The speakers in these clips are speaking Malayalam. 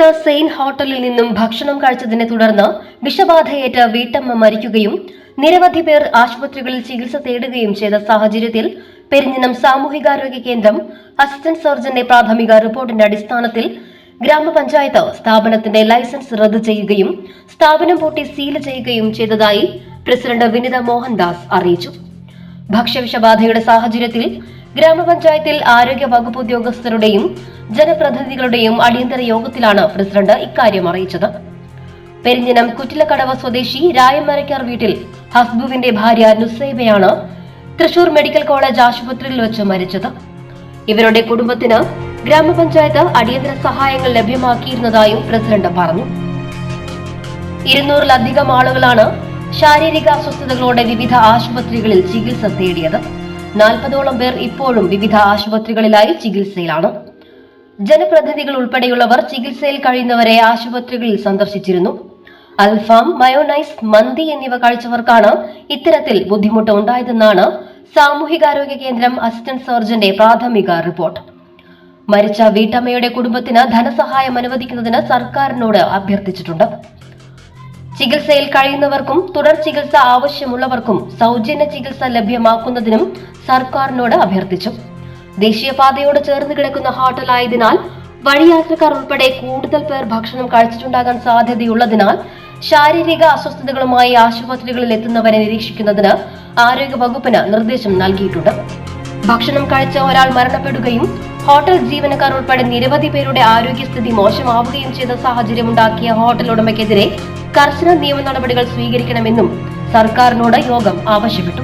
പഞ്ചായത്ത് സെയിൻ ഹോട്ടലിൽ നിന്നും ഭക്ഷണം കഴിച്ചതിനെ തുടർന്ന് വിഷബാധയേറ്റ വീട്ടമ്മ മരിക്കുകയും നിരവധി പേർ ആശുപത്രികളിൽ ചികിത്സ തേടുകയും ചെയ്ത സാഹചര്യത്തിൽ പെരിഞ്ഞനം സാമൂഹികാരോഗ്യ കേന്ദ്രം അസിസ്റ്റന്റ് സർജന്റെ പ്രാഥമിക റിപ്പോർട്ടിന്റെ അടിസ്ഥാനത്തിൽ ഗ്രാമപഞ്ചായത്ത് സ്ഥാപനത്തിന്റെ ലൈസൻസ് റദ്ദു ചെയ്യുകയും സ്ഥാപനം പൂട്ടി സീൽ ചെയ്യുകയും ചെയ്തതായി പ്രസിഡന്റ് വിനിത മോഹൻദാസ് അറിയിച്ചു. ഭക്ഷ്യവിഷബാധയുടെ സാഹചര്യത്തിൽ ഗ്രാമപഞ്ചായത്തിൽ ആരോഗ്യ വകുപ്പ് ഉദ്യോഗസ്ഥരുടെയും ജനപ്രതിനിധികളുടെയും അടിയന്തര യോഗത്തിലാണ് പ്രസിഡന്റ് ഇക്കാര്യം അറിയിച്ചത്. പെരിഞ്ഞനം കുറ്റിലക്കടവ് സ്വദേശി രായമരക്കാർ വീട്ടിൽ ഹസ്ബുവിന്റെ ഭാര്യ നുസൈബയാണ് തൃശൂർ മെഡിക്കൽ കോളേജ് ആശുപത്രിയിൽ വെച്ച് മരിച്ചത്. ഇവരുടെ കുടുംബത്തിന് ഗ്രാമപഞ്ചായത്ത് അടിയന്തര സഹായങ്ങൾ ലഭ്യമാക്കിയിരുന്നതായും പ്രസിഡന്റ് പറഞ്ഞു. ഇരുന്നൂറിലധികം ആളുകളാണ് ശാരീരിക അസ്വസ്ഥതകളോടെ വിവിധ ആശുപത്രികളിൽ ചികിത്സ തേടിയത്. നാൽപ്പതോളം പേർ ഇപ്പോഴും വിവിധ ആശുപത്രികളിലായി ചികിത്സയിലാണ്. ജനപ്രതിനിധികൾ ഉൾപ്പെടെയുള്ളവർ ചികിത്സയിൽ കഴിയുന്നവരെ ആശുപത്രികളിൽ സന്ദർശിച്ചിരുന്നു. അൽഫാം മയോനൈസ് മന്തി എന്നിവ കഴിച്ചവർക്കാണ് ഇത്തരത്തിൽ ബുദ്ധിമുട്ട് ഉണ്ടായതെന്നാണ് സാമൂഹികാരോഗ്യ കേന്ദ്രം അസിസ്റ്റന്റ് സർജന്റെ പ്രാഥമിക റിപ്പോർട്ട്. മരിച്ച വീട്ടമ്മയുടെ കുടുംബത്തിന് ധനസഹായം അനുവദിക്കുന്നതിന് സർക്കാരിനോട് അഭ്യർത്ഥിച്ചിട്ടുണ്ട്. ചികിത്സയിൽ കഴിയുന്നവർക്കും തുടർ ചികിത്സ ആവശ്യമുള്ളവർക്കും സൗജന്യ ചികിത്സ ലഭ്യമാക്കുന്നതിനും സർക്കാരിനോട് അഭ്യർത്ഥിച്ചു. ദേശീയപാതയോട് ചേർന്ന് കിടക്കുന്ന ഹോട്ടലായതിനാൽ വഴിയാത്രക്കാർ ഉൾപ്പെടെ കൂടുതൽ പേർ ഭക്ഷണം കഴിച്ചിട്ടുണ്ടാകാൻ സാധ്യതയുള്ളതിനാൽ ശാരീരിക അസ്വസ്ഥതകളുമായി ആശുപത്രികളിൽ എത്തുന്നവരെ നിരീക്ഷിക്കുന്നതിന് ആരോഗ്യ വകുപ്പിന് നിർദ്ദേശം നൽകിയിട്ടുണ്ട്. ഭക്ഷണം കഴിച്ച ഒരാൾ മരണപ്പെടുകയും ഹോട്ടൽ ജീവനക്കാർ ഉൾപ്പെടെ നിരവധി പേരുടെ ആരോഗ്യസ്ഥിതി മോശമാവുകയും ചെയ്ത സാഹചര്യമുണ്ടാക്കിയ ഹോട്ടൽ ഉടമയ്ക്കെതിരെ കർശന നിയമ നടപടികൾ സ്വീകരിക്കണമെന്നും സർക്കാരിനോട് യോഗം ആവശ്യപ്പെട്ടു.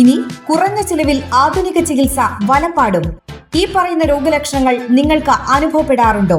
ഇനി കുറഞ്ഞ ചിലവിൽ ആധുനിക ചികിത്സ വലപ്പാടും. ഈ പറയുന്ന രോഗലക്ഷണങ്ങൾ നിങ്ങൾക്ക് അനുഭവപ്പെടാറുണ്ടോ?